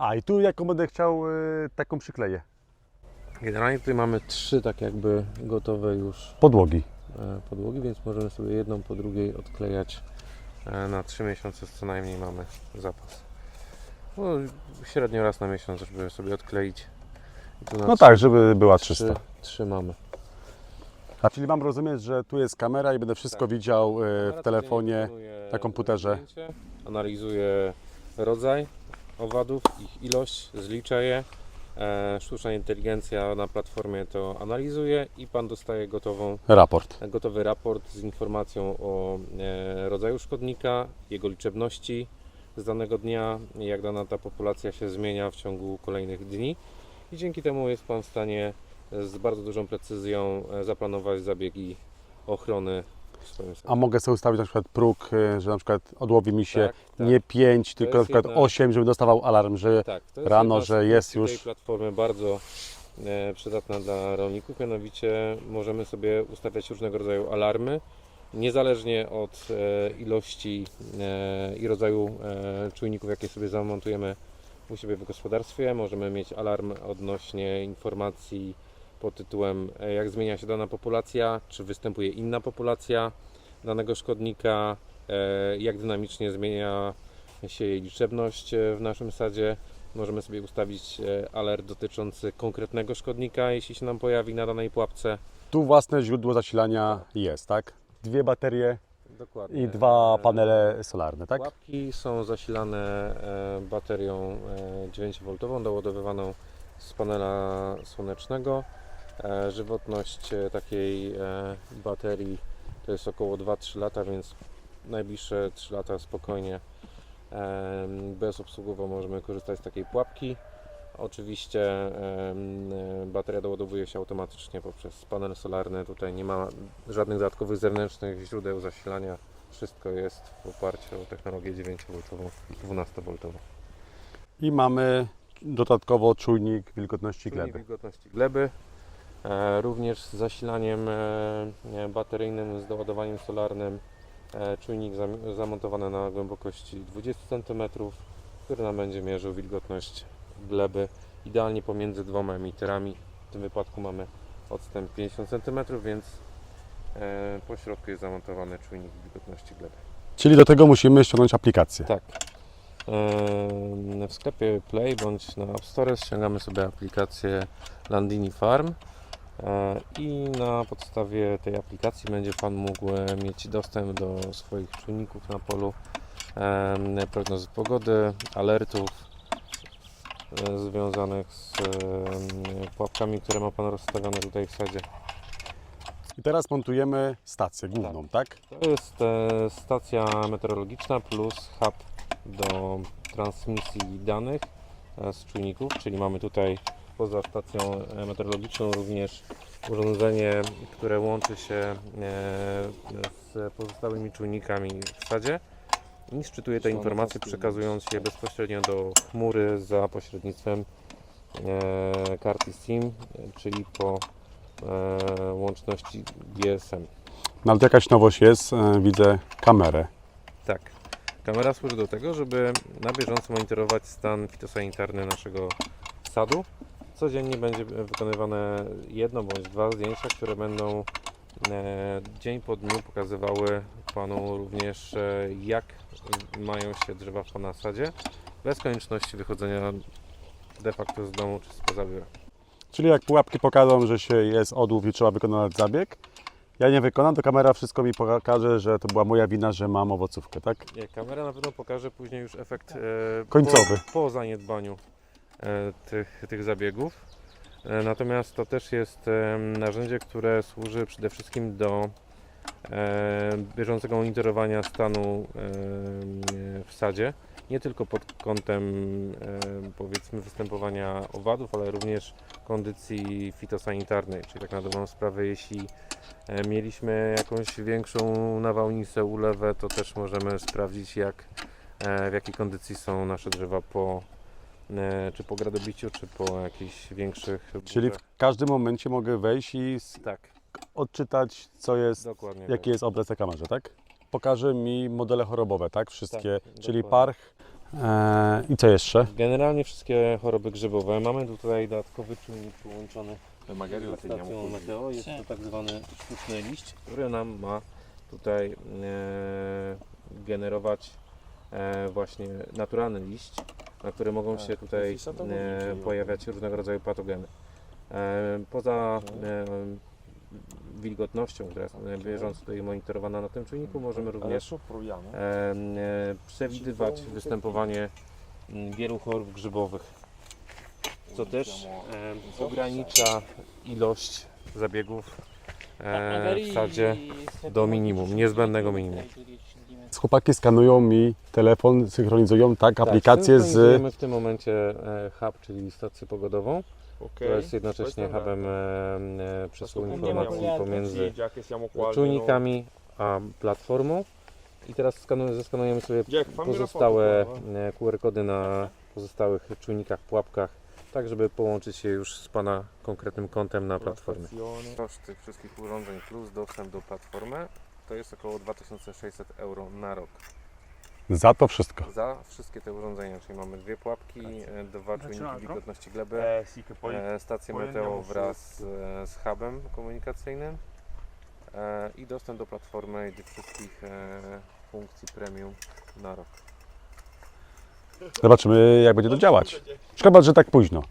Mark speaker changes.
Speaker 1: A i tu jaką będę chciał y, taką przykleję?
Speaker 2: Generalnie tutaj mamy trzy tak jakby gotowe już
Speaker 1: Podłogi.
Speaker 2: e, podłogi, więc możemy sobie jedną po drugiej odklejać e, na 3 miesiące co najmniej mamy zapas. No, średnio raz na miesiąc, żeby sobie odkleić.
Speaker 1: No tak, żeby była
Speaker 2: trzy,
Speaker 1: 300.
Speaker 2: trzy mamy.
Speaker 1: A czyli mam rozumieć, że tu jest kamera i będę wszystko
Speaker 2: Tak.
Speaker 1: widział
Speaker 2: Kamera
Speaker 1: w telefonie. na komputerze.
Speaker 2: zdjęcie, Analizuje rodzaj owadów, ich ilość, zlicza je. E, Sztuczna inteligencja na platformie to analizuje i Pan dostaje gotową,
Speaker 1: Raport.
Speaker 2: gotowy raport z informacją o e, rodzaju szkodnika, jego liczebności z danego dnia, jak dana ta populacja się zmienia w ciągu kolejnych dni. I dzięki temu jest Pan w stanie z bardzo dużą precyzją e, zaplanować zabiegi ochrony
Speaker 1: A mogę sobie ustawić na przykład próg, y, że na przykład odłowi mi się
Speaker 2: Tak, tak.
Speaker 1: nie 5, tylko na przykład
Speaker 2: jedna-
Speaker 1: 8, żeby dostawał alarm, że
Speaker 2: Tak,
Speaker 1: rano, że jest już-
Speaker 2: tej platformy bardzo e, przydatna dla rolników, mianowicie możemy sobie ustawiać różnego rodzaju alarmy, niezależnie od e, ilości e, i rodzaju e, czujników, jakie sobie zamontujemy u siebie w gospodarstwie. Możemy mieć alarm odnośnie informacji pod tytułem e, jak zmienia się dana populacja, czy występuje inna populacja danego szkodnika, e, jak dynamicznie zmienia się jej liczebność e, w naszym sadzie. Możemy sobie ustawić alert dotyczący konkretnego szkodnika, jeśli się nam pojawi na danej pułapce.
Speaker 1: tu własne źródło zasilania jest, tak? Dwie baterie
Speaker 2: Dokładnie.
Speaker 1: i dwa panele solarne, tak?
Speaker 2: Pułapki są zasilane baterią e, 9V doładowywaną z panela słonecznego. E, Żywotność e, takiej e, baterii to jest około 2-3 lata, więc najbliższe 3 lata spokojnie bezobsługowo możemy korzystać z takiej pułapki. Oczywiście bateria doładowuje się automatycznie poprzez panel solarny. Tutaj nie ma żadnych dodatkowych zewnętrznych źródeł zasilania. Wszystko jest w oparciu o technologię 9V, 12V.
Speaker 1: I mamy dodatkowo czujnik wilgotności
Speaker 2: Czujnik
Speaker 1: gleby.
Speaker 2: wilgotności gleby. E, również z zasilaniem e, bateryjnym, z doładowaniem solarnym. E, czujnik zam- zamontowany na głębokości 20 cm, który nam będzie mierzył wilgotność gleby idealnie pomiędzy dwoma emiterami. W tym wypadku mamy odstęp 50 cm, więc po środku jest zamontowany czujnik wilgotności gleby.
Speaker 1: Czyli do tego musimy ściągnąć aplikację.
Speaker 2: Tak. W sklepie Play bądź na App Store ściągamy sobie aplikację Landini Farm i na podstawie tej aplikacji będzie Pan mógł e, mieć dostęp do swoich czujników na polu, em, prognozy pogody, alertów e, związanych z pułapkami, które ma Pan rozstawione tutaj w sadzie.
Speaker 1: I teraz montujemy stację główną, tak?
Speaker 2: To jest e, stacja meteorologiczna plus hub do transmisji danych e, z czujników, czyli mamy tutaj poza stacją meteorologiczną również urządzenie, które łączy się e, z pozostałymi czujnikami w sadzie i szczytuje te informacje, przekazując je bezpośrednio do chmury za pośrednictwem e, karty SIM, czyli po e, łączności GSM.
Speaker 1: No ale to jakaś nowość jest, widzę kamerę.
Speaker 2: Tak. Kamera służy do tego, żeby na bieżąco monitorować stan fitosanitarny naszego sadu. Codziennie będzie wykonywane jedno bądź dwa zdjęcia, które będą e, dzień po dniu pokazywały Panu również e, jak mają się drzewa w Pana sadzie, bez konieczności wychodzenia de facto z domu czy spoza biura.
Speaker 1: Czyli jak pułapki pokażą, że się jest odłów i trzeba wykonać zabieg, ja nie wykonam, to kamera wszystko mi pokaże, że to była moja wina, że mam owocówkę, tak?
Speaker 2: Nie, kamera na pewno pokaże później już efekt e,
Speaker 1: Końcowy.
Speaker 2: Po, po zaniedbaniu tych, tych zabiegów. E, natomiast to też jest e, narzędzie, które służy przede wszystkim do e, bieżącego monitorowania stanu e, w sadzie. Nie tylko pod kątem e, powiedzmy występowania owadów, ale również kondycji fitosanitarnej, czyli tak na dobrą sprawę, jeśli e, mieliśmy jakąś większą nawałnicę, ulewę, to też możemy sprawdzić jak, e, w jakiej kondycji są nasze drzewa po e, czy po gradobiciu, czy po jakichś większych
Speaker 1: Czyli w każdym momencie mogę wejść i
Speaker 2: Tak,
Speaker 1: odczytać, co jest,
Speaker 2: dokładnie.
Speaker 1: jaki jest obraz na kamerze, tak? Pokaże mi modele chorobowe, tak? Wszystkie,
Speaker 2: Tak,
Speaker 1: czyli
Speaker 2: dokładnie.
Speaker 1: parch, E, I co jeszcze?
Speaker 2: Generalnie wszystkie choroby grzybowe. Mamy tutaj dodatkowy czynnik połączony z stacją Meteo. Jest to tak zwany sztuczny liść, który nam ma tutaj e, generować e, właśnie naturalny liść, na który mogą się tutaj e, pojawiać różnego rodzaju patogeny. E, poza e, wilgotnością, która jest e, bieżąco tutaj monitorowana na tym czujniku, możemy również e, e, przewidywać występowanie mm, wielu chorób grzybowych, co też e, ogranicza ilość zabiegów w sadzie do minimum, niezbędnego minimum.
Speaker 1: Chłopaki skanują mi telefon, synchronizują tak aplikację z...
Speaker 2: Synchronizujemy w tym momencie e, hub, czyli stację pogodową, która jest jednocześnie hubem e, e, przesyłu informacji pomiędzy czujnikami a platformą. I teraz skanuj, zeskanujemy sobie pozostałe e, QR-kody na pozostałych czujnikach, pułapkach, tak żeby połączyć się już z Pana konkretnym kontem na platformie. Koszt tych wszystkich urządzeń plus dostęp do platformy to jest około 2600 euro na rok.
Speaker 1: Za to wszystko.
Speaker 2: Za wszystkie te urządzenia, czyli mamy dwie pułapki, e, dwa czujniki wilgotności gleby,
Speaker 3: poi
Speaker 2: e, stację meteo wraz e, z hubem komunikacyjnym e, i dostęp do platformy i tych wszystkich e, funkcji premium na rok.
Speaker 1: Zobaczymy, jak będzie to działać. Szkoda, że tak późno.